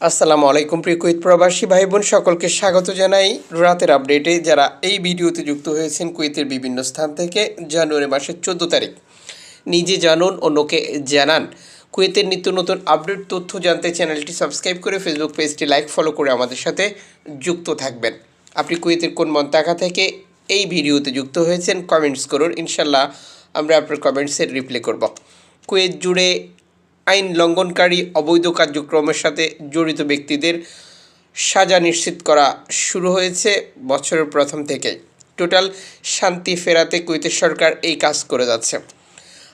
আসসালামু আলাইকুম, প্রিয় কুইত প্রবাসী ভাই বোন সকলকে স্বাগত জানাই। রাতের আপডেটে যারা এই ভিডিওতে যুক্ত হয়েছেন কুইতের বিভিন্ন স্থান থেকে, জানুয়ারি মাসের চোদ্দ তারিখ। নিজে জানুন, অন্যকে জানান। কুয়েতের নিত্য নতুন আপডেট তথ্য জানতে চ্যানেলটি সাবস্ক্রাইব করে ফেসবুক পেজটি লাইক, ফলো করে আমাদের সাথে যুক্ত থাকবেন। আপনি কুয়েতের কোন মন্তাকা থেকে এই ভিডিওতে যুক্ত হয়েছেন, কমেন্টস করুন। ইনশাল্লাহ আমরা আপনার কমেন্টসের রিপ্লাই করব। কুয়েত জুড়ে আইন লঙ্ঘনকারী অবৈধ কার্যক্রমের সাথে জড়িত ব্যক্তিদের সাজা নিশ্চিত করা শুরু হয়েছে বছরের প্রথম থেকে টোটাল শান্তি ফেরাতে কুয়েতের সরকার এই কাজ করে যাচ্ছে।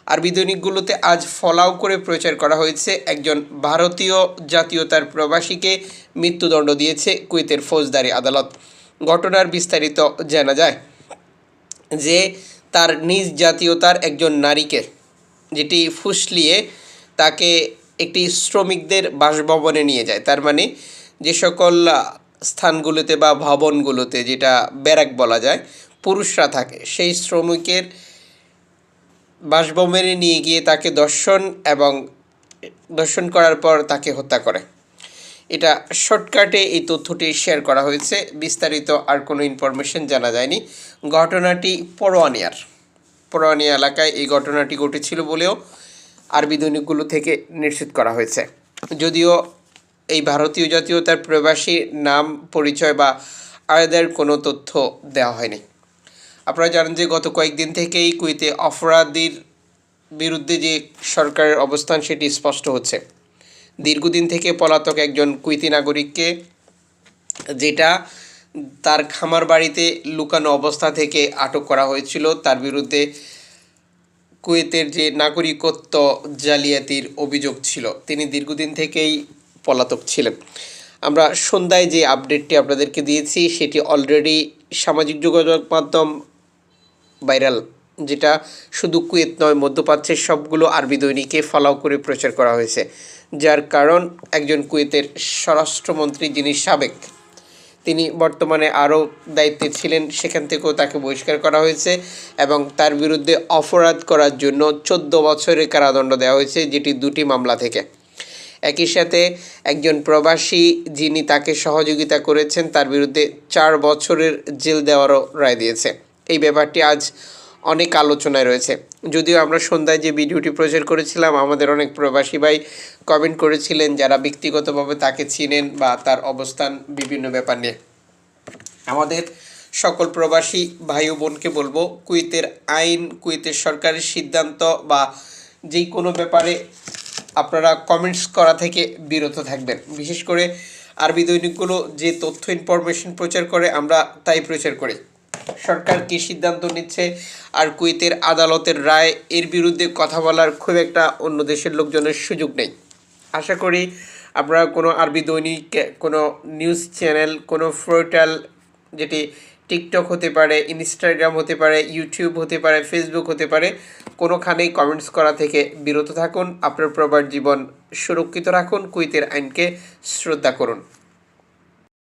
আরবি দৈনিকগুলোতে আজ ফলাও করে প্রচার করা হয়েছে। একজন ভারতীয় জাতীয়তার প্রবাসীকে মৃত্যুদণ্ড দিয়েছে কুয়েতের ফৌজদারি আদালত। ঘটনার বিস্তারিত জানা যায় যে তার নিজ জাতীয়তার একজন নারীকে, যেটি ফুসলিয়ে তাকে একটি শ্রমিকদের বাসভবনে নিয়ে যায়। তার মানে যে সকল স্থানগুলোতে বা ভবনগুলোতে যেটা ব্যারাক বলা যায়, পুরুষরা থাকে, সেই শ্রমিকের বাসভবনে নিয়ে গিয়ে তাকে দর্শন এবং দর্শন করার পর তাকে হত্যা করে। এটা শর্টকাটে এই তথ্যটি শেয়ার করা হয়েছে। বিস্তারিত আর কোনো ইনফরমেশন জানা যায়নি। ঘটনাটি পরোয়ানিয়ার পরোয়ানিয়া এলাকায় এই ঘটনাটি ঘটেছিল বলেও আরবি দৈনিকগুলো থেকে নিশ্চিত করা হয়েছে। যদিও এই ভারতীয় জাতীয়তার প্রবাসী নাম, পরিচয় বা আয়েদের কোনো তথ্য দেওয়া হয়নি। আপনারা জানেন যে গত কয়েকদিন থেকেই কুইতে অপরাধীর বিরুদ্ধে যে সরকারের অবস্থান, সেটি স্পষ্ট হচ্ছে। দীর্ঘদিন থেকে পলাতক একজন কুইতি নাগরিককে, যেটা তার খামার বাড়িতে লুকানো অবস্থা থেকে আটক করা হয়েছিল, তার বিরুদ্ধে কুয়েতের যে নাগরিকত্ব জালিয়াতির অভিযোগ ছিল, তিনি দীর্ঘদিন থেকেই পলাতক ছিলেন। আমরা সন্ধ্যায় যে আপডেটটি আপনাদেরকে দিয়েছি, সেটি অলরেডি সামাজিক যোগাযোগ মাধ্যম ভাইরাল, যেটা শুধু কুয়েত নয়, মধ্যপ্রাচ্যের সবগুলো আরবি দৈনিকে ফলাও করে প্রচার করা হয়েছে। যার কারণ একজন কুয়েতের স্বরাষ্ট্রমন্ত্রী যিনি সাবেক তিনি বর্তমানে আরও দায়িত্বে ছিলেন, সেখান থেকেও তাকে বহিষ্কার করা হয়েছে এবং তার বিরুদ্ধে অপরাধ করার জন্য চোদ্দ বছরের কারাদণ্ড দেওয়া হয়েছে, যেটি দুটি মামলা থেকে। একই সাথে একজন প্রবাসী যিনি তাকে সহযোগিতা করেছেন, তার বিরুদ্ধে চার বছরের জেল দেওয়ারও রায় দিয়েছে। এই ব্যাপারটি আজ অনেক আলোচনায় রয়েছে। যদিও আমরা সন্ধ্যায় যে ভিডিওটি প্রচার করেছিলাম, আমাদের অনেক প্রবাসী ভাই কমেন্ট করেছিলেন যারা ব্যক্তিগতভাবে তাকে চিনেন বা তার অবস্থান বিভিন্ন ব্যাপার নিয়ে। আমাদের সকল প্রবাসী ভাই ও বোনকে বলব, কুয়েতের আইন, কুয়েতের সরকারের সিদ্ধান্ত বা যেই কোনো ব্যাপারে আপনারা কমেন্টস করা থেকে বিরত থাকবেন। বিশেষ করে আরবি দৈনিকগুলো যে তথ্য ইনফরমেশন প্রচার করে, আমরা তাই প্রচার করি। সরকার কী সিদ্ধান্ত নিচ্ছে? আর কুয়েতের আদালতের রায়, এর বিরুদ্ধে কথা বলার খুব একটা অন্য দেশের লোকজনের সুযোগ নেই। আশা করি আপনারা কোনো আরবি দৈনিক, কোনো নিউজ চ্যানেল, কোনো পোর্টাল যেটি টিকটক হতে পারে, ইনস্টাগ্রাম হতে পারে, ইউটিউব হতে পারে, ফেসবুক হতে পারে, কোনোখানেই কমেন্টস করা থেকে বিরত থাকুন। আপনার প্রবার জীবন সুরক্ষিত রাখুন। কুইতের আইনকে শ্রদ্ধা করুন।